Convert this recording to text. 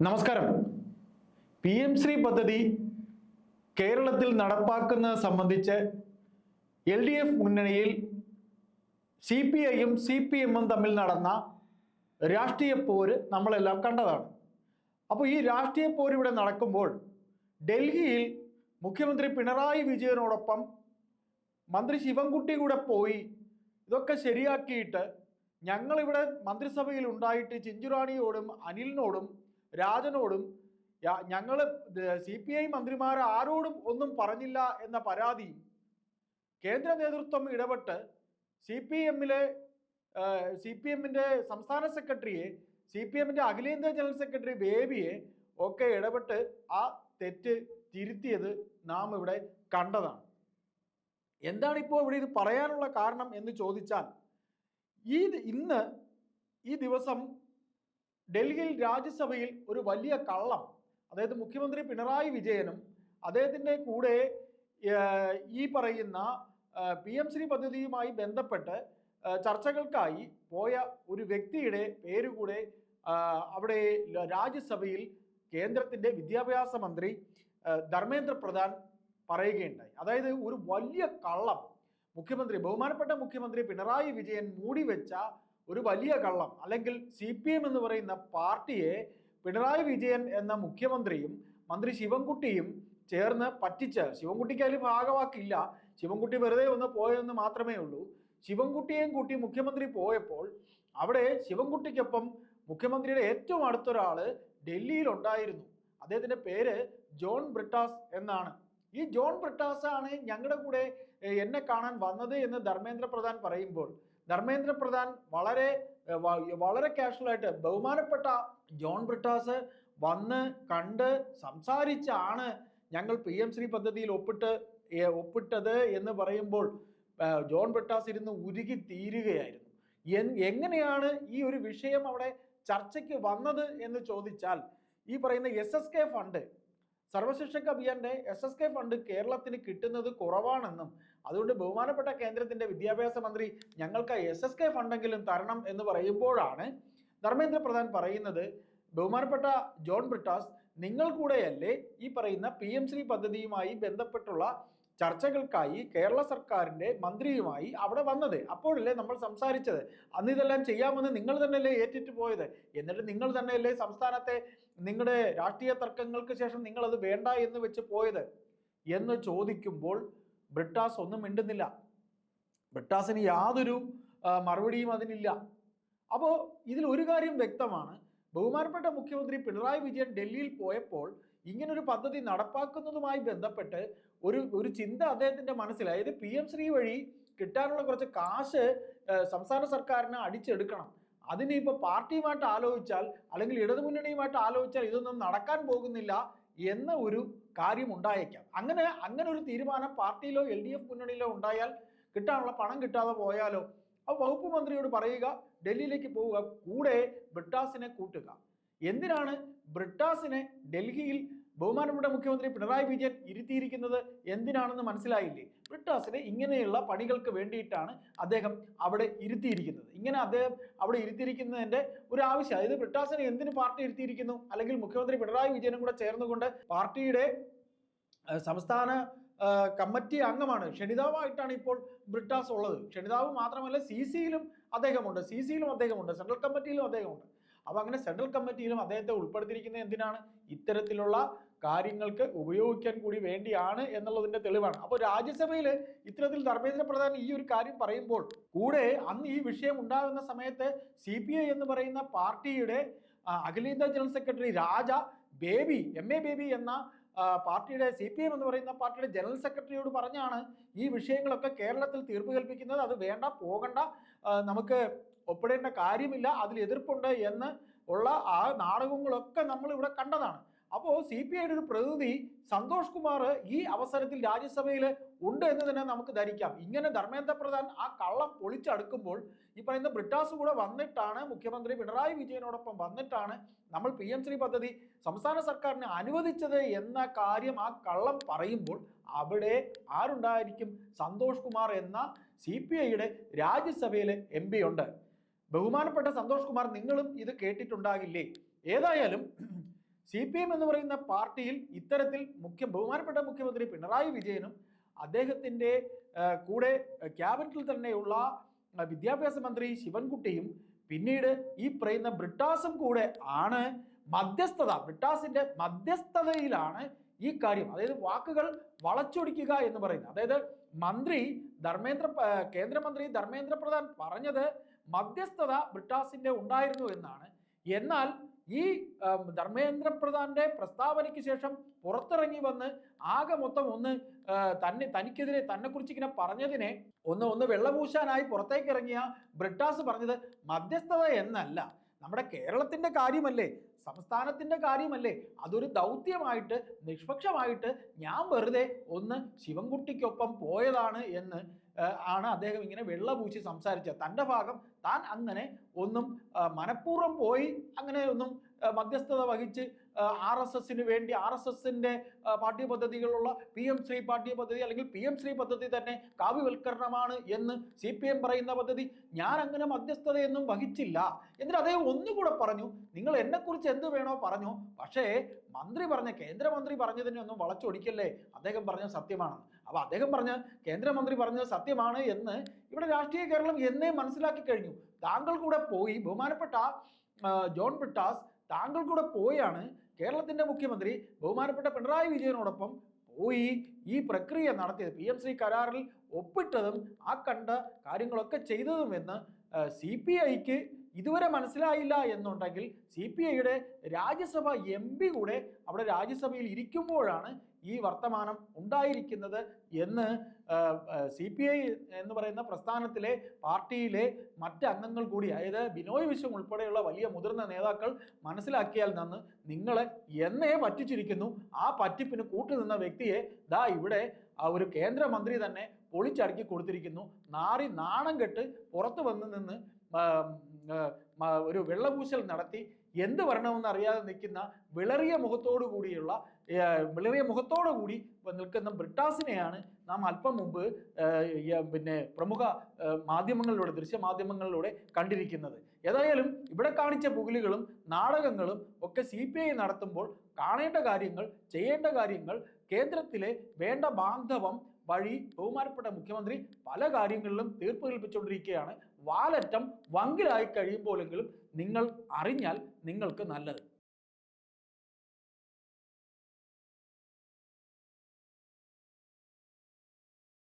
നമസ്കാരം. P M Shri പദ്ധതി കേരളത്തിൽ നടപ്പാക്കുന്നത് സംബന്ധിച്ച് എൽ ഡി എഫ് മുന്നണിയിൽ സി പി ഐയും സി പി എമ്മും തമ്മിൽ നടന്ന രാഷ്ട്രീയ പോര് നമ്മളെല്ലാം കണ്ടതാണ്. അപ്പോൾ ഈ രാഷ്ട്രീയ പോര് ഇവിടെ നടക്കുമ്പോൾ ഡൽഹിയിൽ മുഖ്യമന്ത്രി പിണറായി വിജയനോടൊപ്പം മന്ത്രി ശിവൻകുട്ടി കൂടെ പോയി ഇതൊക്കെ ശരിയാക്കിയിട്ട് ഞങ്ങളിവിടെ മന്ത്രിസഭയിൽ ഉണ്ടായിട്ട് ചിഞ്ചുറാണിയോടും അനിലിനോടും രാജനോടും ഞങ്ങൾ സി പി ഐ മന്ത്രിമാർ ആരോടും ഒന്നും പറഞ്ഞില്ല എന്ന പരാതി കേന്ദ്ര നേതൃത്വം ഇടപെട്ട് സി പി എമ്മിലെ സി പി എമ്മിന്റെ സംസ്ഥാന സെക്രട്ടറിയെ സി പി എമ്മിന്റെ അഖിലേന്ത്യാ ജനറൽ സെക്രട്ടറി ബേബിയെ ഒക്കെ ഇടപെട്ട് ആ തെറ്റ് തിരുത്തിയത് നാം ഇവിടെ കണ്ടതാണ്. എന്താണ് ഇപ്പോൾ ഇവിടെ ഇത് പറയാനുള്ള കാരണം എന്ന് ചോദിച്ചാൽ ഈ ഇന്ന് ഈ ദിവസം ഡൽഹിയിൽ രാജ്യസഭയിൽ ഒരു വലിയ കള്ളം. അതായത് മുഖ്യമന്ത്രി പിണറായി വിജയനും അദ്ദേഹത്തിന്റെ കൂടെ ഈ പറയുന്ന പി എം ശ്രീ പദ്ധതിയുമായി ബന്ധപ്പെട്ട് ചർച്ചകൾക്കായി പോയ ഒരു വ്യക്തിയുടെ പേര് കൂടെ അവിടെ രാജ്യസഭയിൽ കേന്ദ്രത്തിന്റെ വിദ്യാഭ്യാസ മന്ത്രി ധർമ്മേന്ദ്ര പ്രധാൻ പറയുകയുണ്ടായി. അതായത് ഒരു വലിയ കള്ളം. മുഖ്യമന്ത്രി ബഹുമാനപ്പെട്ട മുഖ്യമന്ത്രി പിണറായി വിജയൻ മൂടി വെച്ച ഒരു വലിയ കള്ളം. അല്ലെങ്കിൽ സി പി എം എന്ന് പറയുന്ന പാർട്ടിയെ പിണറായി വിജയൻ എന്ന മുഖ്യമന്ത്രിയും മന്ത്രി ശിവൻകുട്ടിയും ചേർന്ന് പറ്റിച്ച് ശിവൻകുട്ടിക്ക് അതിൽ ഭാഗവാക്കില്ല ശിവൻകുട്ടി വെറുതെ ഒന്ന് പോയെന്ന് മാത്രമേ ഉള്ളൂ. ശിവൻകുട്ടിയെയും കൂട്ടി മുഖ്യമന്ത്രി പോയപ്പോൾ അവിടെ ശിവൻകുട്ടിക്കൊപ്പം മുഖ്യമന്ത്രിയുടെ ഏറ്റവും അടുത്തൊരാൾ ഡൽഹിയിൽ ഉണ്ടായിരുന്നു അദ്ദേഹത്തിന്റെ പേര് ജോൺ ബ്രിട്ടാസ് എന്നാണ്. ഈ ജോൺ ബ്രിട്ടാസ് ആണ് ഞങ്ങളുടെ കൂടെ എന്നെ കാണാൻ വന്നത് എന്ന് ധർമ്മേന്ദ്ര പ്രധാൻ പറയുമ്പോൾ ധർമ്മേന്ദ്ര പ്രധാൻ വളരെ വളരെ കാഷ്വൽ ആയിട്ട് ബഹുമാനപ്പെട്ട ജോൺ ബ്രിട്ടാസ് വന്ന് കണ്ട് സംസാരിച്ചാണ് ഞങ്ങൾ പി എം ശ്രീ പദ്ധതിയിൽ ഒപ്പിട്ട് ഒപ്പിട്ടത് എന്ന് പറയുമ്പോൾ ജോൺ ബ്രിട്ടാസ് ഇരുന്ന് ഉരുകി തീരുകയായിരുന്നു. എങ്ങനെയാണ് ഈ ഒരു വിഷയം അവിടെ ചർച്ചയ്ക്ക് വന്നത് എന്ന് ചോദിച്ചാൽ ഈ പറയുന്ന എസ് എസ് കെ ഫണ്ട് സർവശിക്ഷക അഭിയാന്റെ എസ് എസ് കെ ഫണ്ട് കേരളത്തിന് കിട്ടുന്നത് കുറവാണെന്നും അതുകൊണ്ട് ബഹുമാനപ്പെട്ട കേന്ദ്രത്തിന്റെ വിദ്യാഭ്യാസ മന്ത്രി ഞങ്ങൾക്ക് എസ് എസ് കെ ഫണ്ടെങ്കിലും തരണം എന്ന് പറയുമ്പോഴാണ് ധർമ്മേന്ദ്ര പ്രധാൻ പറയുന്നത്. ബഹുമാനപ്പെട്ട ജോൺ ബ്രിട്ടാസ് നിങ്ങൾ കൂടെയല്ലേ ഈ പറയുന്ന പി എം ശ്രീ പദ്ധതിയുമായി ബന്ധപ്പെട്ടുള്ള ചർച്ചകൾക്കായി കേരള സർക്കാരിന്റെ മന്ത്രിയുമായി അവിടെ വന്നത്. അപ്പോഴല്ലേ നമ്മൾ സംസാരിച്ചത്. അന്ന് ഇതെല്ലാം ചെയ്യാമെന്ന് നിങ്ങൾ തന്നെയല്ലേ ഏറ്റിട്ട് പോയത്? എന്നിട്ട് നിങ്ങൾ തന്നെയല്ലേ സംസ്ഥാനത്തെ നിങ്ങളുടെ രാഷ്ട്രീയ തർക്കങ്ങൾക്ക് ശേഷം നിങ്ങൾ അത് വേണ്ട എന്ന് വെച്ച് പോയത്? എന്ന് ചോദിക്കുമ്പോൾ ബ്രിട്ടാസ് ഒന്നും മിണ്ടുന്നില്ല. ബ്രിട്ടാസിന് യാതൊരു മറുപടിയും അതിനില്ല. അപ്പോൾ ഇതിൽ ഒരു കാര്യം വ്യക്തമാണ്. ബഹുമാനപ്പെട്ട മുഖ്യമന്ത്രി പിണറായി വിജയൻ ഡൽഹിയിൽ പോയപ്പോൾ ഇങ്ങനൊരു പദ്ധതി നടപ്പാക്കുന്നതുമായി ബന്ധപ്പെട്ട് ഒരു ഒരു ചിന്ത അദ്ദേഹത്തിന്റെ മനസ്സിൽ അതായത് പി എം ശ്രീ വഴി കിട്ടാനുള്ള കുറച്ച് കാശ് സംസ്ഥാന സർക്കാരിന് അടിച്ചെടുക്കണം. അതിന് ഇപ്പോൾ പാർട്ടിയുമായിട്ട് ആലോചിച്ചാൽ അല്ലെങ്കിൽ ഇടതുമുന്നണിയുമായിട്ട് ആലോചിച്ചാൽ ഇതൊന്നും നടക്കാൻ പോകുന്നില്ല എന്ന ഒരു കാര്യം ഉണ്ടായേക്കാം. അങ്ങനെ അങ്ങനെ ഒരു തീരുമാനം പാർട്ടിയിലോ എൽ ഡി എഫ് മുന്നണിയിലോ ഉണ്ടായാൽ കിട്ടാനുള്ള പണം കിട്ടാതെ പോയാലോ ആ വകുപ്പ് മന്ത്രിയോട് പറയുക ഡൽഹിയിലേക്ക് പോവുക കൂടെ ബ്രിട്ടാസിനെ കൂട്ടുക. എന്തിനാണ് ബ്രിട്ടാസിനെ ഡൽഹിയിൽ ബഹുമാനപ്പെട്ട മുഖ്യമന്ത്രി പിണറായി വിജയൻ ഇരുത്തിയിരിക്കുന്നത് എന്തിനാണെന്ന് മനസ്സിലായില്ലേ? ബ്രിട്ടാസിനെ ഇങ്ങനെയുള്ള പണികൾക്ക് വേണ്ടിയിട്ടാണ് അദ്ദേഹം അവിടെ ഇരുത്തിയിരിക്കുന്നത്. ഇങ്ങനെ അദ്ദേഹം അവിടെ ഇരുത്തിയിരിക്കുന്നതിന്റെ ഒരു ആവശ്യം അതായത് ബ്രിട്ടാസിനെ എന്തിന് പാർട്ടി ഇരുത്തിയിരിക്കുന്നു? അല്ലെങ്കിൽ മുഖ്യമന്ത്രി പിണറായി വിജയനും കൂടെ ചേർന്നുകൊണ്ട് പാർട്ടിയുടെ സംസ്ഥാന കമ്മിറ്റി അംഗമാണ്. ക്ഷണിതാവായിട്ടാണ് ഇപ്പോൾ ബ്രിട്ടാസ് ഉള്ളത്. ക്ഷണിതാവ് മാത്രമല്ല സി സിയിലും അദ്ദേഹമുണ്ട്. സി സിയിലും അദ്ദേഹമുണ്ട്. സെൻട്രൽ കമ്മിറ്റിയിലും അദ്ദേഹമുണ്ട്. അപ്പോൾ അങ്ങനെ സെൻട്രൽ കമ്മിറ്റിയിലും അദ്ദേഹത്തെ ഉൾപ്പെടുത്തിയിരിക്കുന്നത് എന്തിനാണ്? ഇത്തരത്തിലുള്ള കാര്യങ്ങൾക്ക് ഉപയോഗിക്കാൻ കൂടി വേണ്ടിയാണ് എന്നുള്ളതിന്റെ തെളിവാണ്. അപ്പോൾ രാജ്യസഭയിൽ ഇത്തരത്തിൽ ധർമ്മേന്ദ്ര പ്രധാൻ ഈ ഒരു കാര്യം പറയുമ്പോൾ കൂടെ അന്ന് ഈ വിഷയം ഉണ്ടാകുന്ന സമയത്ത് സി എന്ന് പറയുന്ന പാർട്ടിയുടെ അഖിലേന്ത്യാ general secretary Raja Baby M A Baby എന്ന പാർട്ടിയുടെ സി പി എം എന്ന് പറയുന്ന പാർട്ടിയുടെ ജനറൽ സെക്രട്ടറിയോട് പറഞ്ഞാണ് ഈ വിഷയങ്ങളൊക്കെ കേരളത്തിൽ തീർപ്പ് കൽപ്പിക്കുന്നത് അത് വേണ്ട പോകണ്ട നമുക്ക് ഒപ്പിടേണ്ട കാര്യമില്ല അതിൽ എതിർപ്പുണ്ട് എന്ന് ഉള്ള ആ നാടകങ്ങളൊക്കെ നമ്മൾ ഇവിടെ കണ്ടതാണ്. അപ്പോൾ സി പി ഐയുടെ ഒരു പ്രതിനിധി സന്തോഷ് കുമാർ ഈ അവസരത്തിൽ രാജ്യസഭയിൽ ഉണ്ട് എന്ന് തന്നെ നമുക്ക് ധരിക്കാം. ഇങ്ങനെ ധർമ്മേന്ദ്ര പ്രധാൻ ആ കള്ളം പൊളിച്ചടുക്കുമ്പോൾ ഈ പറയുന്ന ബ്രിട്ടാസ് കൂടെ വന്നിട്ടാണ് മുഖ്യമന്ത്രി പിണറായി വിജയനോടൊപ്പം വന്നിട്ടാണ് നമ്മൾ പി എം ശ്രീ പദ്ധതി സംസ്ഥാന സർക്കാരിന് അനുവദിച്ചത് എന്ന കാര്യം ആ കള്ളം പറയുമ്പോൾ അവിടെ ആരുണ്ടായിരിക്കും? സന്തോഷ് കുമാർ എന്ന സി പി ഐയുടെ രാജ്യസഭയിലെ എം പി ഉണ്ട്. ബഹുമാനപ്പെട്ട സന്തോഷ് കുമാർ നിങ്ങളും ഇത് കേട്ടിട്ടുണ്ടാകില്ലേ? ഏതായാലും സി പി എം എന്ന് പറയുന്ന പാർട്ടിയിൽ ഇത്തരത്തിൽ മുഖ്യ ബഹുമാനപ്പെട്ട മുഖ്യമന്ത്രി പിണറായി വിജയനും അദ്ദേഹത്തിന്റെ കൂടെ ക്യാബിനറ്റിൽ തന്നെയുള്ള വിദ്യാഭ്യാസ മന്ത്രി ശിവൻകുട്ടിയും പിന്നീട് ഈ പറയുന്ന ബ്രിട്ടാസും കൂടെ ആണ് മധ്യസ്ഥത ബ്രിട്ടാസിന്റെ മധ്യസ്ഥതയിലാണ് ഈ കാര്യം. അതായത് വാക്കുകൾ വളച്ചൊടിക്കുക എന്ന് പറയുന്നത്. അതായത് മന്ത്രി ധർമ്മേന്ദ്ര കേന്ദ്രമന്ത്രി ധർമ്മേന്ദ്ര പ്രധാൻ പറഞ്ഞത് മധ്യസ്ഥത ബ്രിട്ടാസിന്റെ ഉണ്ടായിരുന്നു എന്നാണ്. എന്നാൽ ഈ ധർമ്മേന്ദ്ര പ്രധാന്റെ പ്രസ്താവനയ്ക്ക് ശേഷം പുറത്തിറങ്ങി വന്ന് ആകെ മൊത്തം ഒന്ന് തന്നെ തനിക്കെതിരെ തന്നെക്കുറിച്ച് ഇങ്ങനെ പറഞ്ഞതിനെ ഒന്ന് ഒന്ന് വെള്ളപൂശാനായി പുറത്തേക്ക് ഇറങ്ങിയ ബ്രിട്ടാസ് പറഞ്ഞത് മധ്യസ്ഥത എന്നല്ല. നമ്മുടെ കേരളത്തിന്റെ കാര്യമല്ലേ സംസ്ഥാനത്തിന്റെ കാര്യമല്ലേ അതൊരു ദൗത്യമായിട്ട് നിഷ്പക്ഷമായിട്ട് ഞാൻ വെറുതെ ഒന്ന് ശിവൻകുട്ടിക്കൊപ്പം പോയതാണ് എന്ന് ആണ് അദ്ദേഹം ഇങ്ങനെ വെള്ളപൂശി സംസാരിച്ചത്. തന്റെ ഭാഗം താൻ അങ്ങനെ ഒന്നും മനഃപൂർവം പോയി അങ്ങനെ ഒന്നും മധ്യസ്ഥത വഹിച്ച് ആർ എസ് എസിന് വേണ്ടി ആർ എസ് എസിന്റെ പാഠ്യപദ്ധതികളുള്ള പി എം ശ്രീ പാഠ്യപദ്ധതി അല്ലെങ്കിൽ പി എം ശ്രീ പദ്ധതി തന്നെ കാവ്യവൽക്കരണമാണ് എന്ന് സി പി എം പറയുന്ന പദ്ധതി. ഞാൻ അങ്ങനെ മധ്യസ്ഥതയൊന്നും വഹിച്ചില്ല. എന്നിട്ട് അദ്ദേഹം ഒന്നുകൂടെ പറഞ്ഞു നിങ്ങൾ എന്നെക്കുറിച്ച് എന്ത് വേണോ പറഞ്ഞു. പക്ഷേ മന്ത്രി പറഞ്ഞ കേന്ദ്രമന്ത്രി പറഞ്ഞതിനെ ഒന്നും വളച്ചൊടിക്കല്ലേ? അദ്ദേഹം പറഞ്ഞ സത്യമാണെന്ന്. അപ്പോൾ അദ്ദേഹം പറഞ്ഞ കേന്ദ്രമന്ത്രി പറഞ്ഞത് സത്യമാണ് എന്ന് ഇവിടെ രാഷ്ട്രീയ കേരളം എന്നേ മനസ്സിലാക്കി കഴിഞ്ഞു. താങ്കൾ കൂടെ പോയി ബഹുമാനപ്പെട്ട ജോൺ ബ്രിട്ടാസ് താങ്കൾ കൂടെ പോയാണ് കേരളത്തിന്റെ മുഖ്യമന്ത്രി ബഹുമാനപ്പെട്ട പിണറായി വിജയനോടൊപ്പം പോയി ഈ പ്രക്രിയ നടത്തിയത്. പി എം ശ്രീ കരാറിൽ ഒപ്പിട്ടതും ആ കണ്ട കാര്യങ്ങളൊക്കെ ചെയ്തതും എന്ന് സി പി ഐക്ക് ഇതുവരെ മനസ്സിലായില്ല എന്നുണ്ടെങ്കിൽ സി പി ഐയുടെ രാജ്യസഭ എം പി കൂടെ അവിടെ രാജ്യസഭയിൽ ഇരിക്കുമ്പോഴാണ് ഈ വർത്തമാനം ഉണ്ടായിരിക്കുന്നത് എന്ന് സി പി ഐ എന്ന് പറയുന്ന പ്രസ്ഥാനത്തിലെ പാർട്ടിയിലെ മറ്റ് അംഗങ്ങൾ കൂടി അതായത് ബിനോയ് വിശ്വം ഉൾപ്പെടെയുള്ള വലിയ മുതിർന്ന നേതാക്കൾ മനസ്സിലാക്കിയാൽ നിന്ന് നിങ്ങളെ എന്നേ പറ്റിച്ചിരിക്കുന്നു. ആ പറ്റിപ്പിന് കൂട്ടുനിന്ന വ്യക്തിയെ ദാ ഇവിടെ ഒരു കേന്ദ്രമന്ത്രി തന്നെ പൊളിച്ചടക്കി കൊടുത്തിരിക്കുന്നു. നാറി നാണം കെട്ട് പുറത്തു വന്ന് നിന്ന് ഒരു വെള്ളപൂശൽ നടത്തി എന്ത് വരണമെന്ന് അറിയാതെ നിൽക്കുന്ന വിളറിയ മുഖത്തോടു കൂടിയുള്ള വിളറിയ മുഖത്തോടു കൂടി നിൽക്കുന്ന ബ്രിട്ടാസിനെയാണ് നാം അല്പം മുമ്പ് പിന്നെ പ്രമുഖ മാധ്യമങ്ങളിലൂടെ ദൃശ്യമാധ്യമങ്ങളിലൂടെ കണ്ടിരിക്കുന്നത്. ഏതായാലും ഇവിടെ കാണിച്ച പുകിലുകളും നാടകങ്ങളും ഒക്കെ സി നടത്തുമ്പോൾ കാണേണ്ട കാര്യങ്ങൾ ചെയ്യേണ്ട കാര്യങ്ങൾ കേന്ദ്രത്തിലെ വേണ്ട ബാന്ധവം വഴി ബഹുമാനപ്പെട്ട മുഖ്യമന്ത്രി പല കാര്യങ്ങളിലും തീർപ്പ് കൽപ്പിച്ചുകൊണ്ടിരിക്കുകയാണ്. വാലറ്റം വങ്കിലായി കഴിയുമ്പോഴെങ്കിലും നിങ്ങൾ അറിഞ്ഞാൽ നിങ്ങൾക്ക് നല്ലത്.